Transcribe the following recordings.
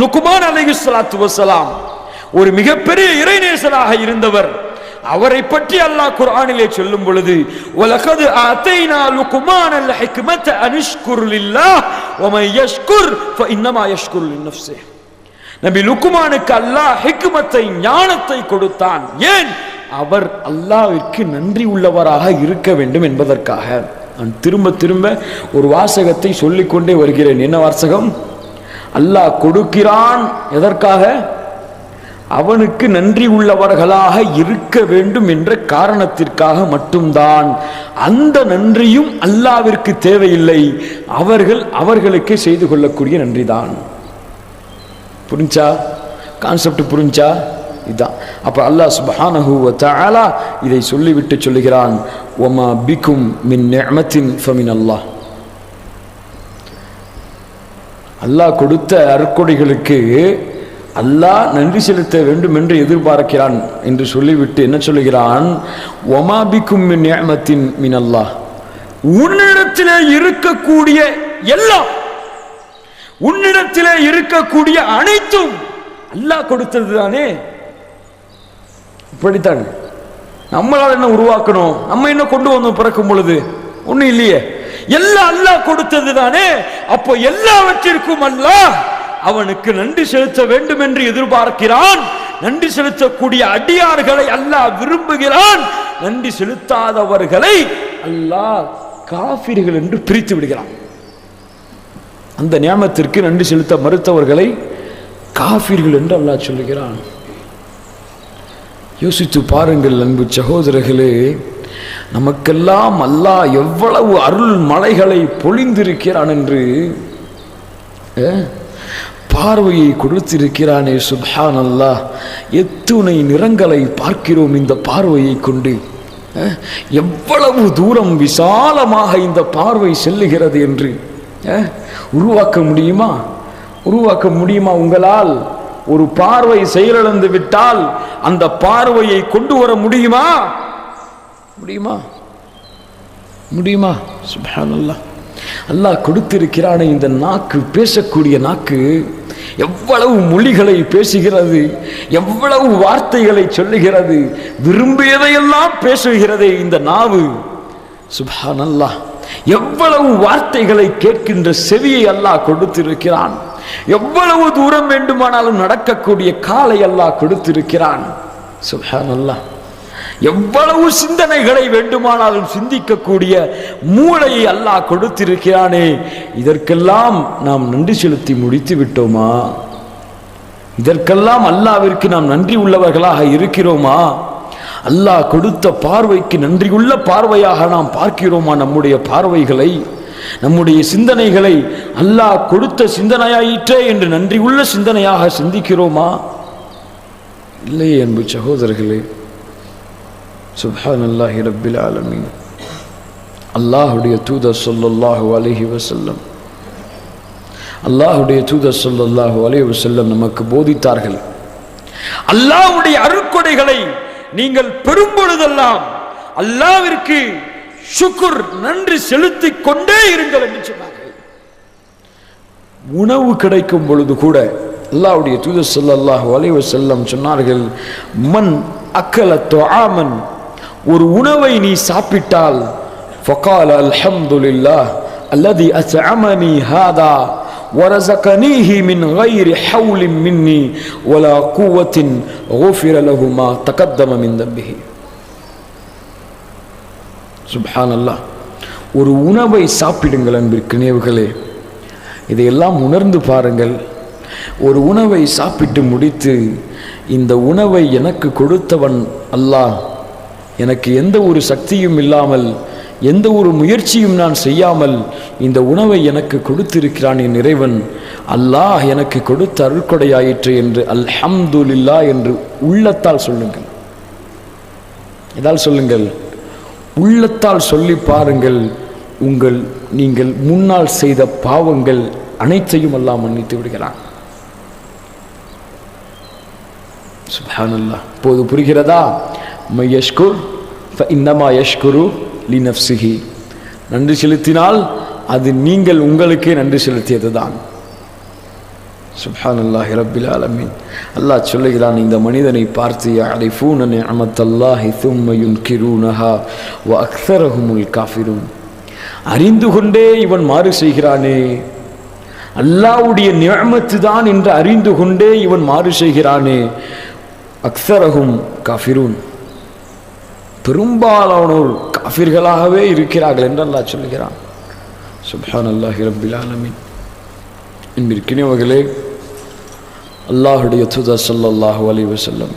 லுக்குமான் அலைஹி சலாத்து வசலாம் ஒரு மிகப்பெரிய இறைநேசராக இருந்தவர். அவரை பற்றி அல்லாஹ் குர்ஆனிலே சொல்லும் பொழுது வலகது ஆதைனா லுக்குமான் அல் ஹிக்மத் அனிஷ்குர் லில்லாஹ் வமன் யஷ்குர் ஃபஇன்னமா யஷ்குர் லினஃப்ஸிஹ் நபி லுக்குமானுக்கு அல்லாஹ் ஹிக்மத்தை ஞானத்தை கொடுத்தான். ஏன்? அவர் அல்லாவிற்கு நன்றி உள்ளவராக இருக்க வேண்டும் என்பதற்காக. நான் திரும்ப திரும்ப ஒரு வாசகத்தை சொல்லிக்கொண்டே வருகிறேன். என்ன வாசகம்? அல்லாஹ் கொடுக்கிறான். எதற்காக? அவனுக்கு நன்றி உள்ளவர்களாக இருக்க வேண்டும் என்ற காரணத்திற்காக மட்டும்தான். அந்த நன்றியும் அல்லாவிற்கு தேவையில்லை. அவர்கள் அவர்களுக்கே செய்து கொள்ளக்கூடிய நன்றிதான். புரிஞ்சா? கான்செப்ட் புரிஞ்சா? இதுதான் அப்போ அல்லாஹ் சுப்ஹானஹு வ இதை சொல்லிவிட்டு சொல்லுகிறான். ஒமா பிக்கும் மின் நிஅமத்தின் ஃபமின் அல்லாஹ். அல்லாஹ் கொடுத்த அருக்கொடைகளுக்கு அல்லாஹ் நன்றி செலுத்த வேண்டும் என்று எதிர்பார்க்கிறான் என்று சொல்லிவிட்டு என்ன சொல்லுகிறான்? ஒமாபிக்கும் மின் நியமத்தின் மின் அல்லாஹ். உன்னிடத்திலே இருக்கக்கூடிய எல்லாம் உன்னிடத்திலே இருக்கக்கூடிய அனைத்தும் அல்லாஹ் கொடுத்தது தானே? இப்படித்தான். நம்மளால் என்ன உருவாக்கணும்? நம்ம என்ன கொண்டு வந்தோம் பிறக்கும் பொழுது? ஒண்ணும் இல்லையே. எல்லாம் அல்லாஹ் கொடுத்தது தானே அப்போ எல்லாவற்றிற்கும் அல்லாஹ் அவனுக்கு நன்றி செலுத்த வேண்டும் என்று எதிர்பார்க்கிறான். நன்றி செலுத்தக்கூடிய அடியார்களை அல்லாஹ் விரும்புகிறான். நன்றி செலுத்தாதவர்களை அல்லாஹ் காஃபிர்கள் என்று பிரித்து விடுகிறான். அந்த நியமத்திற்கு நன்றி செலுத்த மறுத்தவர்களை காஃபிர்கள் என்று அல்லாஹ் சொல்லுகிறான். யோசித்து பாருங்கள் அன்பு சகோதரர்களே நமக்கெல்லாம் அல்லாஹ் எவ்வளவு அருள் மலைகளை பொழிந்திருக்கிறான் என்று பார்வையை கொடுத்திருக்கிறானே சுப்ஹான் அல்லாஹ் எத்துணை நிறங்களை பார்க்கிறோம் இந்த பார்வையை கொண்டு எவ்வளவு தூரம் விசாலமாக இந்த பார்வை செல்லுகிறது என்று உருவாக்க முடியுமா? உருவாக்க முடியுமா உங்களால்? ஒரு பார்வை செயலிழந்து விட்டால் அந்த பார்வையை கொண்டு வர முடியுமா? முடியுமா? முடியுமா? சுப்ஹானல்லாஹ். அல்லாஹ் கொடுத்திருக்கிறானே இந்த நாக்கு பேசக்கூடிய நாக்கு எவ்வளவு மொழிகளை பேசுகிறது எவ்வளவு வார்த்தைகளை சொல்லுகிறது விரும்பியதையெல்லாம் பேசுகிறதே இந்த நாவு. சுப்ஹானல்லாஹ். எவ்வளவு வார்த்தைகளை கேட்கின்ற செவியை அல்லாஹ் கொடுத்திருக்கிறான். எவ்வளவு தூரம் வேண்டுமானாலும் நடக்கக்கூடிய காலை அல்லாஹ் கொடுத்திருக்கிறான். சுப்ஹானல்லாஹ். எவ்வளவு சிந்தனைகளை வேண்டுமானாலும் சிந்திக்கக்கூடிய மூளையை அல்லாஹ் கொடுத்திருக்கிறானே. இதற்கெல்லாம் நாம் நன்றி செலுத்தி முடித்து விட்டோமா? இதற்கெல்லாம் அல்லாவிற்கு நாம் நன்றி உள்ளவர்களாக இருக்கிறோமா? அல்லாஹ் கொடுத்த பார்வைக்கு நன்றியுள்ள பார்வையாக நாம் பார்க்கிறோமா நம்முடைய பார்வைகளை? நம்முடைய சிந்தனைகளை அல்லாஹ் கொடுத்த சிந்தனையாயிற்றே என்று நன்றியுள்ள சிந்தனையாக சிந்திக்கிறோமா? இல்லையே அன்பு சகோதரர்களே. சுப்ஹான் அல்லாஹி ரப்பில் ஆலமீன் அல்லாஹுடைய தூதர் சொல்லல்லாஹு அலிஹி வசல்லம் அல்லாஹுடைய தூதர் சொல்லல்லாஹு அலிஹி வசல்லம் நமக்கு போதித்தார்கள். அல்லாஹுடைய அருக்கொடைகளை நீங்கள் பெறும் பொழுதெல்லாம் அல்லாவிற்கு சுக்குர் நன்றி செலுத்திக் கொண்டே இருங்கள் என்று சொன்னார்கள். உணவு கிடைக்கும் பொழுது கூட அல்லாஹ்வுடைய தூதர் சொல்லல்லாஹு அலைஹி செல்லம் சொன்னார்கள் மன் அக்கல துஆமன் ஒரு உணவை நீ சாப்பிட்டால் ஃபகால அல்ஹம்துலில்லாஹ் அல்லதி அத்அமனி ஹாதா ورزقنيه من غير حول مني ولا قوة غفر له ما تقدم من ذنبه சுப்ஹான் அல்லாஹ் ஒரு உணவை சாப்பிடுங்கள் அன்பிற்கு நினைவுகளே இதையெல்லாம் உணர்ந்து பாருங்கள் ஒரு உணவை சாப்பிட்டு முடித்து இந்த உணவை எனக்கு கொடுத்தவன் அல்லாஹ் எனக்கு எந்த ஒரு சக்தியும் இல்லாமல் எந்த ஒரு முயற்சியும் நான் செய்யாமல் இந்த உணவை எனக்கு கொடுத்திருக்கிறான் என் இறைவன். அல்லாஹ் எனக்கு கொடுத்த அருள்கொடையாயிற்று என்று அல்ஹம்துலில்லா என்று உள்ளத்தால் சொல்லுங்கள். இதால் சொல்லுங்கள்? உள்ளத்தால் சொல்லி பாருங்கள். உங்கள் நீங்கள் முன்னால் செய்த பாவங்கள் அனைத்தையும் அல்லாஹ் மன்னித்து விடுகிறான். சுபானல்லா இப்போது புரிகிறதா? மையஷ்குர் இன்னமா யஷ்குரு லீனப் நஃப்சிஹி நன்றி செலுத்தினால் அது நீங்கள் உங்களுக்கே நன்றி செலுத்தியது தான் அல்லாஹ் ரப்பில் ஆலமீன். அல்லாஹ் சொல்லுகிறான் இந்த மனிதனை பார்த்து யஅரிஃபூன அமத்தல்லாஹி தும்ம யுன்கிரூனஹா வ அக்ஸரஹுமுல் காஃபிரும் அறிந்து கொண்டே இவன் மாறு செய்கிறானே. அல்லாவுடைய நியமத்து தான் என்று அறிந்து கொண்டே இவன் மாறு செய்கிறானே. அக்ஸரஹும் காஃபிரூன். பெரும்பாலானோர் காஃபிர்களாகவே இருக்கிறார்கள் என்று அல்லாஹ் சொல்லுகிறான் சுப்ஹானல்லாஹி ரபில் ஆலமின். என்பிற்கினியவர்களே அல்லாஹுடைய தூதர் ஸல்லல்லாஹு அலி வசல்லம்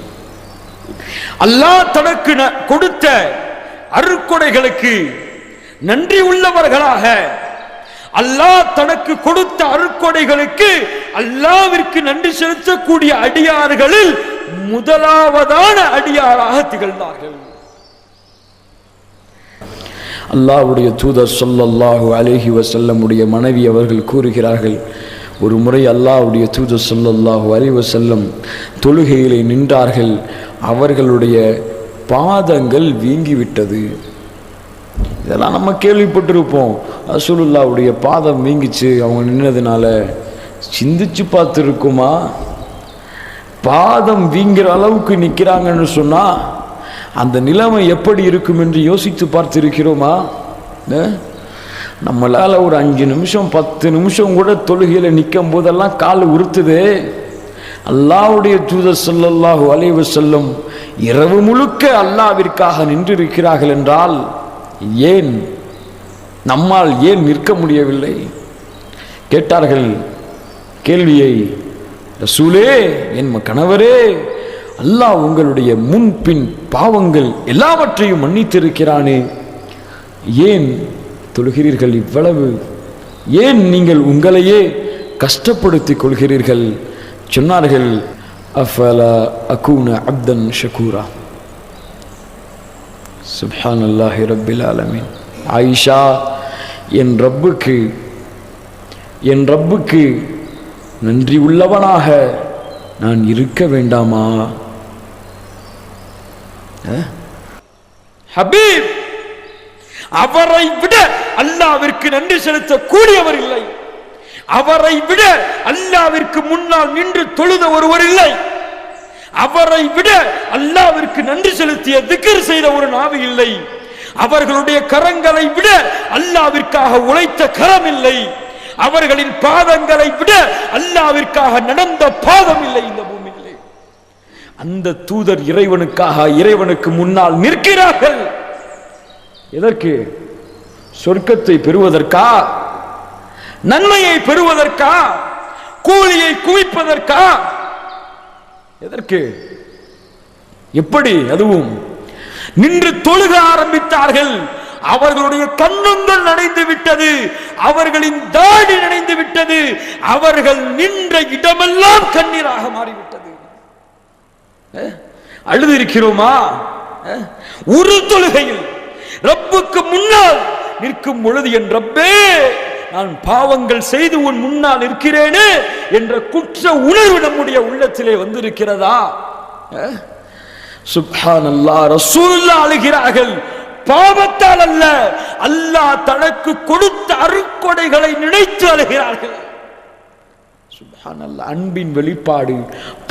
அல்லாஹ் தனக்கு ந- கொடுத்த அருக்கொடைகளுக்கு நன்றி உள்ளவர்களாக அல்லாஹ் தனக்கு கொடுத்த அருக்கொடைகளுக்கு அல்லாவிற்கு நன்றி செலுத்தக்கூடிய அடியார்களில் முதலாவதான அடியாராக திகழ்ந்தார்கள். அல்லாவுடைய தூதர் சொல்லல்லாஹு அலேஹி வசல்லமுடைய மனைவி அவர்கள் கூறுகிறார்கள் ஒரு முறை அல்லாவுடைய தூதர் சொல்லல்லாஹு அலைஹி வஸல்லம் தொழுகையிலே நின்றார்கள் அவர்களுடைய பாதங்கள் வீங்கிவிட்டது. இதெல்லாம் நம்ம கேள்விப்பட்டிருப்போம். ரசூலுல்லாவுடைய பாதம் வீங்கிச்சு அவங்க நின்னதுனால சிந்திச்சு பார்த்துருக்குமா? பாதம் வீங்கிற அளவுக்கு நிற்கிறாங்கன்னு சொன்னால் அந்த நிலைமை எப்படி இருக்கும் என்று யோசித்து பார்த்திருக்கிறோமா? நம்மளால் ஒரு அஞ்சு நிமிஷம் பத்து நிமிஷம் கூட தொழுகையில் நிற்கும் போதெல்லாம் கால் உறுத்துதே. அல்லாஹ்வுடைய தூதர் சொல்லல்லாஹு அலைவு செல்லும் இரவு முழுக்க அல்லாவிற்காக நின்றிருக்கிறார்கள் என்றால் ஏன்? நம்மால் ஏன் நிற்க முடியவில்லை? கேட்டார்கள் கேள்வியை ரசூலே என் கணவரே அல்லாஹ் உங்களுடைய முன்பின் பாவங்கள் எல்லாவற்றையும் மன்னித்திருக்கிறானே. ஏன் தொழுகிறீர்கள் இவ்வளவு? ஏன் நீங்கள் உங்களையே கஷ்டப்படுத்திக் கொள்கிறீர்கள்? சொன்னார்கள் அஃபலா அகூன அப்தன் ஷகூரா? சுப்ஹான் அல்லாஹி ரப்பில் ஆலமின். ஆயிஷா என் ரப்புக்கு என் ரப்புக்கு நன்றி உள்ளவனாக நான் இருக்க வேண்டாமா? ஹபீப் அவரை விட அல்லாவிற்கு நன்றி செலுத்த கூடியவர் இல்லை. அவரை விட அல்லாவிற்கு முன்னால் நின்று தொழுத ஒருவர் இல்லை. அவரை விட அல்லாவிற்கு நன்றி செலுத்திய திக்கர் செய்த ஒரு நாவு இல்லை. அவர்களுடைய கரங்களை விட அல்லாவிற்காக உழைத்த கரம் இல்லை. அவர்களின் பாதங்களை விட அல்லாவிற்காக நடந்த பாதம் இல்லை இந்த அந்த தூதர் இறைவனுக்காக இறைவனுக்கு முன்னால் நிற்கிறார்கள். எதற்கு? சொர்க்கத்தை பெறுவதற்கா? நன்மையை பெறுவதற்கா? கூலியை குவிப்பதற்கா? எதற்கு? எப்படி அதுவும்? நின்று தொழுக ஆரம்பித்தார்கள். அவர்களுடைய கண்ணுங்கள் நனைந்து விட்டது. அவர்களின் தாடி நனைந்து விட்டது. அவர்கள் நின்ற இடமெல்லாம் கண்ணீராக மாறிவிட்டது. அழுது இருக்கிறோமா ஒரு தொழுகையில் ரப்புக்கு முன்னால் நிற்கும் பொழுது என் ரப்பே நான் பாவங்கள் செய்து உன் முன்னால் நிற்கிறேனே என்ற குற்ற உணர்வு நம்முடைய உள்ளத்திலே வந்திருக்கிறதா? அஹ், சுப்ஹானல்லாஹ் ரசூலுல்லாஹ் அழுகிறார்கள். பாவத்தால் அல்ல அல்லாஹ் தனக்கு கொடுத்த அருக்கொடைகளை நினைத்து அழுகிறார்கள். ஆனால் அன்பின் வெளிப்பாடு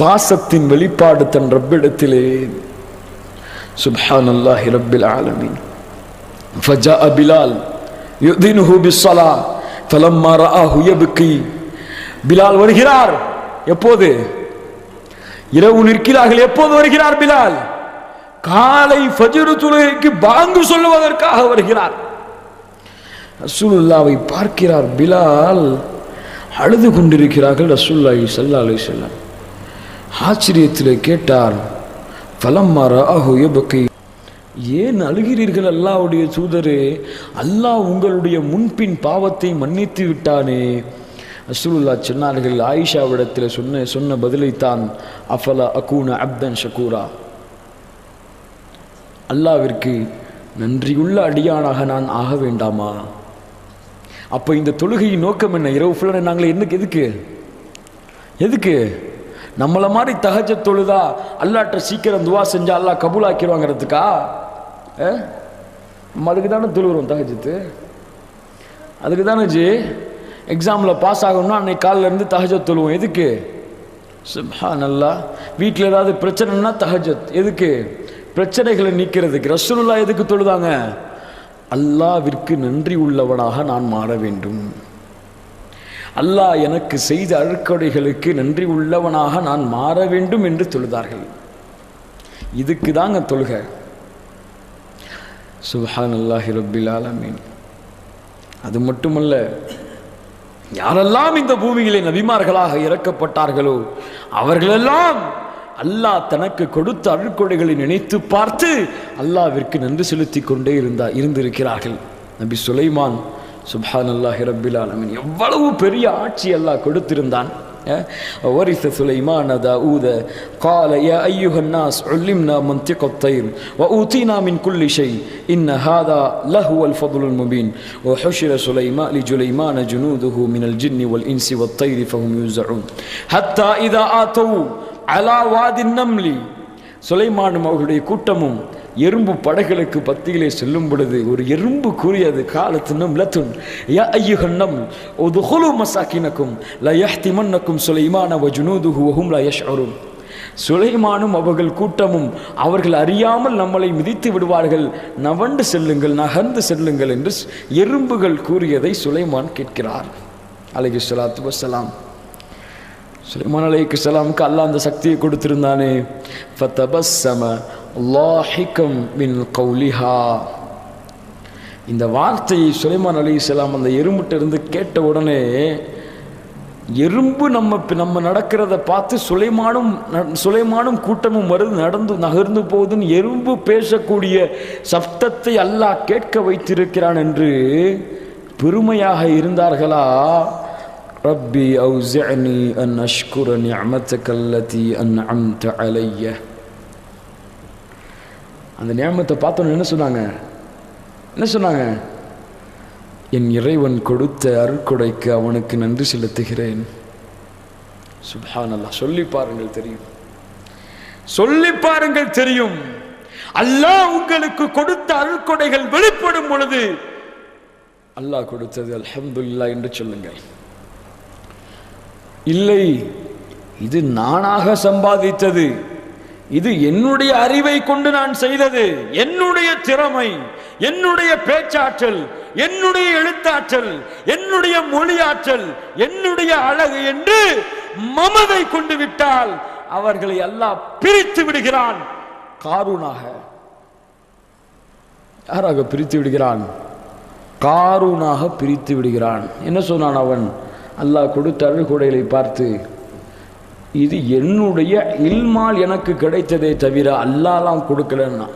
பாசத்தின் வெளிப்பாடு தன் ரப்பிடத்திலே. சுப்ஹான் அல்லாஹி ரப்பில் ஆலமின். ஃபஜா அபிலால் யுதினுஹு பிஸ்ஸலா ஃபலம்மா ரஆஹு யப்கி. பிலால் வருகிறார் எப்போது? இரவு நிற்கிறார்கள் எப்போது வருகிறார் பிலால்? காலை ஃபஜ்ரு துளைக்கு பாங்கு சொல்லுவதற்காக வருகிறார். ரசூலுல்லாவை பார்க்கிறார் பிலால். அழுது கொண்டிருக்கிறார்கள் ரசூல்லாஹி சல்லா அலி செல்லம் ஆச்சரியத்திலே கேட்டார் ஃபலம்மா ரஆஹு பக்கை ஏன் அழுகிறீர்கள் அல்லாஹ்வுடைய தூதரே? அல்லாஹ் உங்களுடைய முன்பின் பாவத்தை மன்னித்து விட்டானே. ரசூலுல்லாஹ் சொன்னார்கள் ஆயிஷாவிடத்தில் சொன்ன சொன்ன பதிலைத்தான் அஃபலா அகூன அப்தன் ஷகூரா? அல்லாவிற்கு நன்றியுள்ள அடியானாக நான் ஆக வேண்டாமா? அப்போ இந்த தொழுகையின் நோக்கம் என்ன? இரவு ஃபுல்லாக நாங்களே என்னக்கு எதுக்கு? எதுக்கு? நம்மளை மாதிரி தகஜ தொழுதா அல்லாட்ட சீக்கிரம் துவா செஞ்சால் அல்லா கபூலாக்கிடுவாங்கிறதுக்கா? அஹ்? நம்ம அதுக்கு தானே தொழுகிறோம் தகஜத்து? அதுக்கு தானே ஜி எக்ஸாமில் பாஸ் ஆகணும்னா அன்னைக்கு காலிலேருந்து தகஜத் தொழுவோம். எதுக்கு? சுப்ஹான் நல்லா வீட்டில் ஏதாவது பிரச்சனைனா தகஜத். எதுக்கு? பிரச்சனைகளை நீக்கிறதுக்கு. ரசூலுல்லா எதுக்கு தொழுதாங்க? அல்லாவிற்கு நன்றி உள்ளவனாக நான் மாற வேண்டும். அல்லாஹ் எனக்கு செய்த அழுக்கொடைகளுக்கு நன்றி உள்ளவனாக நான் மாற வேண்டும் என்று தொழுதார்கள் இதுக்கு தாங்க தொழுக. சுபஹான் அல்லாஹி ரபில் ஆலமீன். அது மட்டுமல்ல யாரெல்லாம் இந்த பூமியிலே நபிமார்களாக இறக்கப்பட்டார்களோ அவர்களெல்லாம் அல்லாஹ் தனக்கு கொடுத்த அழுக்கொடைகளை நினைத்து பார்த்து அல்லாவிற்கு நன்றி செலுத்தி கொண்டே இருந்தா இருந்திருக்கிறார்கள் நபி சுலைமான் சுப்ஹான் அல்லாஹி ரப்பில் ஆலமீன் எவ்வளவு பெரிய ஆட்சி அல்லாஹ் கொடுத்திருந்தான் ورث سليمان داود قال يا أيها الناس علمنا منطق الطير وأوتينا من كل شيء إن هذا لهو الفضل المبين وحشر سليمان لجليمان جنوده من الجن والإنس والطير فهم يوزعون حتى إذا آتوا அலாவாதின்னம்லி சுலைமானும் அவர்களுடைய கூட்டமும் எறும்பு படகுகளுக்கு பத்தியிலே செல்லும் பொழுது ஒரு எறும்பு கூறியது காலத்தினும் லத்துன் யா ஐயுகன்னம் ஒரு ஹுலு மசாக்கினக்கும் ல யஹ்திமன்னக்கும் சுலைமான வஜுனூதுஹு வஹும் ல யஷ்அரும் சுலைமானும் அவர்கள் கூட்டமும் அவர்கள் அறியாமல் நம்மளை மிதித்து விடுவார்கள் நவண்டு செல்லுங்கள் நகர்ந்து செல்லுங்கள் என்று எறும்புகள் கூறியதை சுலைமான் கேட்கிறார். அலகி சொல்லாத்து வசலாம் சுலைமான் அலைக்கு சலாமுக்கு அல்லாஹ் அந்த சக்தியை கொடுத்திருந்தானே ஃபதபஸ்ஸம லாஹிக்கம் மின் கௌலிஹா இந்த வார்த்தையை சுலைமான் அலி இஸ்லாம் அந்த எறும்புட்ட இருந்து கேட்ட உடனே எறும்பு நம்ம நம்ம நடக்கிறத பார்த்து சுலைமானும் சுலைமானும் கூட்டமும் வருது நடந்து நகர்ந்து போகுதுன்னு எறும்பு பேசக்கூடிய சப்தத்தை அல்லாஹ் கேட்க வைத்திருக்கிறான் என்று பெருமையாக இருந்தார்களா ربي أوزعني அன் أشكر نعمتك التي أنعمت அலைய அந்த நியமத்தை பார்த்தோன்னு என்ன சொன்னாங்க? என்ன சொன்னாங்க? என் இறைவன் கொடுத்த அருட்கொடைக்கு அவனுக்கு நன்றி செலுத்துகிறேன். சுப்ஹானல்லாஹ் சொல்லி பாருங்கள் தெரியும். சொல்லி பாருங்கள் தெரியும். அல்லாஹ் உங்களுக்கு கொடுத்த அருட்கொடைகள் வெளிப்படும் பொழுது அல்லாஹ் கொடுத்தது அலமதுல்லா என்று சொல்லுங்கள். இல்லை இது நானாக சம்பாதித்தது. இது என்னுடைய அறிவை கொண்டு நான் செய்தது. என்னுடைய திறமை என்னுடைய பேச்சாற்றல் என்னுடைய எழுத்தாற்றல் என்னுடைய மொழியாற்றல் என்னுடைய அழகு என்று மமதை கொண்டு விட்டால் அவர்களை எல்லாம் பிரித்து விடுகிறான். காரூனாக. யாராக பிரித்து விடுகிறான்? காரூனாக பிரித்து விடுகிறான். என்ன சொன்னான் அவன்? அல்லாஹ் கொடுத்த அழுகுடைகளை பார்த்து இது என்னுடைய இல்மால் எனக்கு கிடைத்ததே தவிர அல்லாலாம் கொடுக்கலன்னா.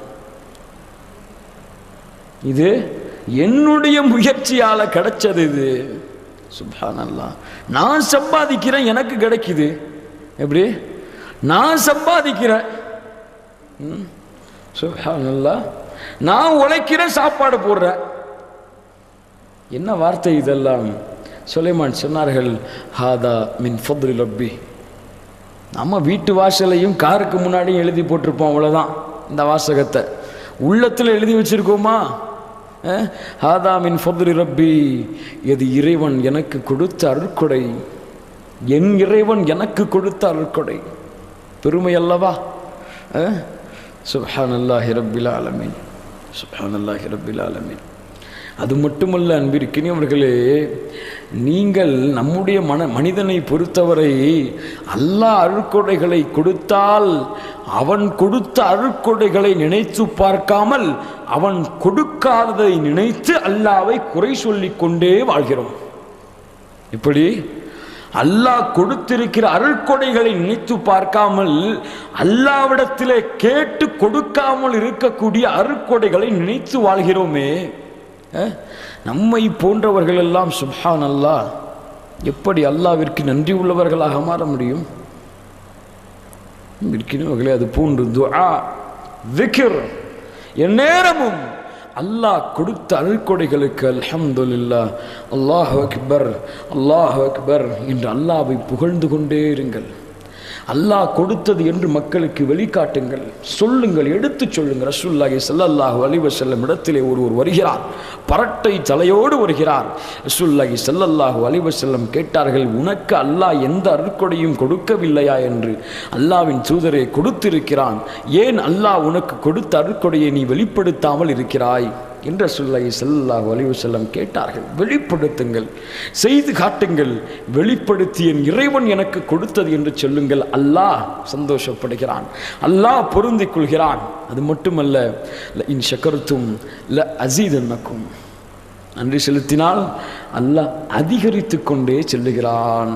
இது என்னுடைய முயற்சியால் கிடைச்சது இது. சுபான் அல்லாஹ் நான் சம்பாதிக்கிறேன் எனக்கு கிடைக்குது. எப்படி? நான் சம்பாதிக்கிறேன். சுபான் அல்லாஹ் நான் உழைக்கிறேன் சாப்பாடு போடுறேன். என்ன வார்த்தை இதெல்லாம்? சுலைமான் சொன்னார்கள் ஹாதா மின் ஃபத்ரி ரப்பி. நம்ம வீட்டு வாசலையும் காருக்கு முன்னாடியும் எழுதி போட்டிருப்போம் அவ்வளோதான் இந்த வாசகத்தை. உள்ளத்தில் எழுதி வச்சிருக்கோமா? ஹாதா மின் ஃபத்ரி ரப்பி இது இறைவன் எனக்கு கொடுத்த அருட்கொடை? என் இறைவன் எனக்கு கொடுத்த அருட்கொடை. பெருமை அல்லவா? அஹ்? சுப்ஹானல்லாஹி ரப்பில் ஆலமீன். சுப்ஹானல்லாஹி ரப்பில் ஆலமின். அது மட்டுமல்ல அன்பிற்கினியவர்களே நீங்கள் நம்முடைய மன மனிதனை பொறுத்தவரை அல்லாஹ் அழுக்கொடைகளை கொடுத்தால் அவன் கொடுத்த அழுக்கொடைகளை நினைத்து பார்க்காமல் அவன் கொடுக்காததை நினைத்து அல்லாவை குறை சொல்லி கொண்டே வாழ்கிறோம். இப்படி அல்லாஹ் கொடுத்திருக்கிற அருட்கொடைகளை நினைத்து பார்க்காமல் அல்லாவிடத்திலே கேட்டு கொடுக்காமல் இருக்கக்கூடிய அருட்கொடைகளை நினைத்து வாழ்கிறோமே நம்மை போன்றவர்கள் எல்லாம் சுப்ஹான் அல்லாஹ் எப்படி அல்லாவிற்கு நன்றி உள்ளவர்களாக மாற முடியும்? இருக்கிறவர்களே அது போன்று துஆ விக்ர் எந்நேரமும் அல்லாஹ் கொடுத்த அருள்கொடைகளுக்கு அல்ஹம்துல்லா அல்லாஹ் அக்பர் அல்லாஹ் அக்பர் என்று அல்லாவை புகழ்ந்து கொண்டே இருங்கள். அல்லாஹ் கொடுத்தது என்று மக்களுக்கு வெளிக்காட்டுங்கள். சொல்லுங்கள் எடுத்துச் சொல்லுங்கள். ரசூல்லாஹி ஸல்லல்லாஹு அலிவ செல்லும் இடத்திலே ஒருவர் வருகிறார். பரட்டை தலையோடு வருகிறார். ரசூல்லாஹி செல்லல்லாஹு அலிவ செல்லம் கேட்டார்கள் உனக்கு அல்லாஹ் எந்த அருட்கொடையும் கொடுக்கவில்லையா? என்று. அல்லாஹ்வின் தூதரை கொடுத்திருக்கிறான். ஏன் அல்லாஹ் உனக்கு கொடுத்த அருட்கொடையை நீ வெளிப்படுத்தாமல் இருக்கிறாய்? என்ற சொல்லை செல்லா அலைஹி செல்லம் கேட்டார்கள் வெளிப்படுத்துங்கள் செய்து காட்டுங்கள் வெளிப்படுத்திய இறைவன் எனக்கு கொடுத்தது என்று சொல்லுங்கள். அல்லாஹ் சந்தோஷப்படுகிறான் அல்லாஹ் பொருந்திக் கொள்கிறான். அது மட்டுமல்ல ல இன் சக்கருத்தும் ல அசீதன்னக்கும் நன்றி செலுத்தினால் அல்லாஹ் அதிகரித்து கொண்டே செல்லுகிறான்.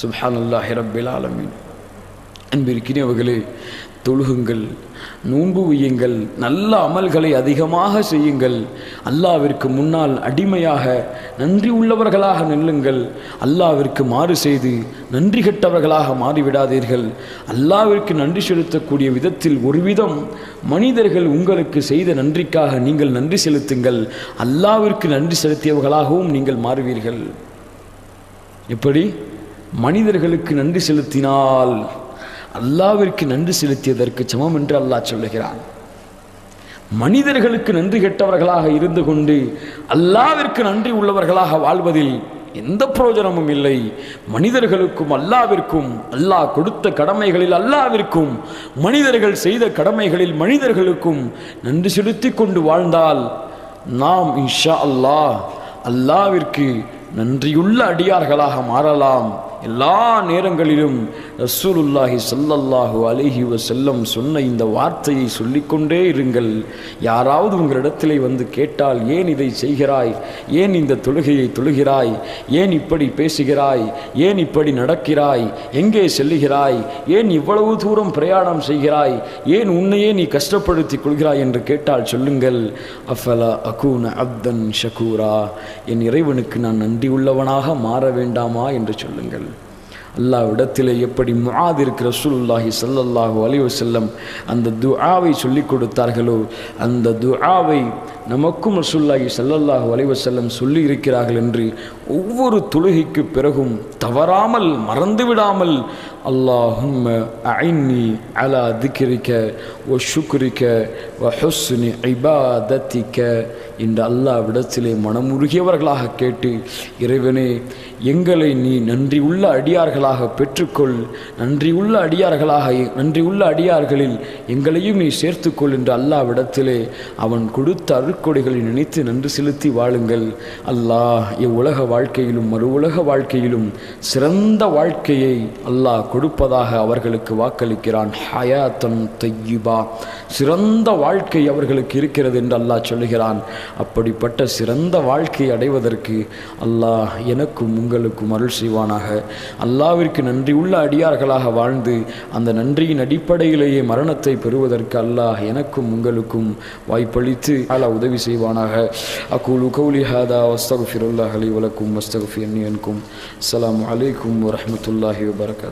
சுப்ஹானல்லாஹி ரப்பில் ஆலமீன். அன்பிருக்கிறவர்களே தொழுகுங்கள் நோன்பு வையுங்கள் நல்ல அமல்களை அதிகமாக செய்யுங்கள். அல்லாவிற்கு முன்னால் அடிமையாக நன்றி உள்ளவர்களாக நில்லுங்கள். அல்லாவிற்கு மாறு செய்து நன்றி கெட்டவர்களாக மாறிவிடாதீர்கள். அல்லாவிற்கு நன்றி செலுத்தக்கூடிய விதத்தில் ஒரு விதம் மனிதர்கள் உங்களுக்கு செய்த நன்றிக்காக நீங்கள் நன்றி செலுத்துங்கள். அல்லாவிற்கு நன்றி செலுத்தியவர்களாகவும் நீங்கள் மாறுவீர்கள். எப்படி? மனிதர்களுக்கு நன்றி செலுத்தினால் அல்லாவிற்கு நன்றி செலுத்தியதற்கு சமம் என்று அல்லாஹ் சொல்லுகிறான். மனிதர்களுக்கு நன்றி கெட்டவர்களாக இருந்து கொண்டு அல்லாவிற்கு நன்றி உள்ளவர்களாக வாழ்வதில் எந்த பிரயோஜனமும் இல்லை. மனிதர்களுக்கும் அல்லாவிற்கும் அல்லாஹ் கொடுத்த கடமைகளில் அல்லாவிற்கும் மனிதர்கள் செய்த கடமைகளில் மனிதர்களுக்கும் நன்றி செலுத்தி கொண்டு வாழ்ந்தால் நாம் இன்ஷா அல்லாஹ் அல்லாவிற்கு நன்றியுள்ள அடியார்களாக மாறலாம். எல்லா நேரங்களிலும் ரசூலுல்லாஹி சல்லல்லாஹு அலிஹி செல்லம் சொன்ன இந்த வார்த்தையை சொல்லிக்கொண்டே இருங்கள். யாராவது உங்களிடத்திலே வந்து கேட்டால் ஏன் இதை செய்கிறாய்? ஏன் இந்த தொழுகையை தொழுகிறாய்? ஏன் இப்படி பேசுகிறாய்? ஏன் இப்படி நடக்கிறாய்? எங்கே செல்லுகிறாய்? ஏன் இவ்வளவு தூரம் பிரயாணம் செய்கிறாய்? ஏன் உன்னையே நீ கஷ்டப்படுத்திக் கொள்கிறாய் என்று கேட்டால் சொல்லுங்கள். அஃபலா அகூன அப்தன் ஷகூரா. என் இறைவனுக்கு நான் நன்றி உள்ளவனாக மாற வேண்டாமா என்று சொல்லுங்கள். அல்லாவிடத்தில் எப்படி முஆத் இருக்கிற ரசூலுல்லாஹி சல்லல்லாஹு அலைஹி செல்லம் அந்த துஆவை சொல்லிக் கொடுத்தார்களோ அந்த துஆவை நமக்கும் ரசூலுல்லாஹி சல்லல்லாஹு அலைஹி செல்லம் சொல்லி இருக்கிறார்கள் என்று ஒவ்வொரு தொழுகைக்கு பிறகும் தவறாமல் மறந்துவிடாமல் அல்லாஹும் ஐன்னி அலா திக்ரிக்க ஒ ஷுக்ரிக்க ஒ ஹொஸ்னி ஐபாதத்திக்க என்று அல்லாவிடத்திலே மனமுருகியவர்களாக கேட்டு இறைவனே எங்களை நீ நன்றி உள்ள அடியார்களாக பெற்றுக்கொள். நன்றி உள்ள அடியார்களாக நன்றி உள்ள அடியார்களில் எங்களையும் நீ சேர்த்துக்கொள் என்று அல்லாவிடத்திலே அவன் கொடுத்த அருக்கொடைகளை நினைத்து நன்றி செலுத்தி வாழுங்கள். அல்லாஹ் இவ்வுலக வாழ்க்கையிலும் மறு உலக வாழ்க்கையிலும் சிறந்த வாழ்க்கையை அல்லாஹ் கொடுப்பதாக அவர்களுக்கு வாக்களிக்கிறான். ஹயாத்தன் தையுபா சிறந்த வாழ்க்கை அவர்களுக்கு இருக்கிறது என்று அல்லாஹ் சொல்லுகிறான். அப்படிப்பட்ட சிறந்த வாழ்க்கை அடைவதற்கு அல்லாஹ் எனக்கும் உங்களுக்கும் அருள் செய்வானாக. அல்லாவிற்கு நன்றி உள்ள அடியார்களாக வாழ்ந்து அந்த நன்றியின் அடிப்படையிலேயே மரணத்தை பெறுவதற்கு அல்லாஹ் எனக்கும் உங்களுக்கும் வாய்ப்பளித்து அல்லாஹ் உதவி செய்வானாக. அகூலு கௌலி ஹாதா வஸ்தகுஃபிருல்லாஹ் அலி வலக்கும் வஸ்தகுஃபி அன்னியன்கும் அஸ்ஸலாமு அலைக்கும் வரமத்துல்லாஹி வபரகாத்.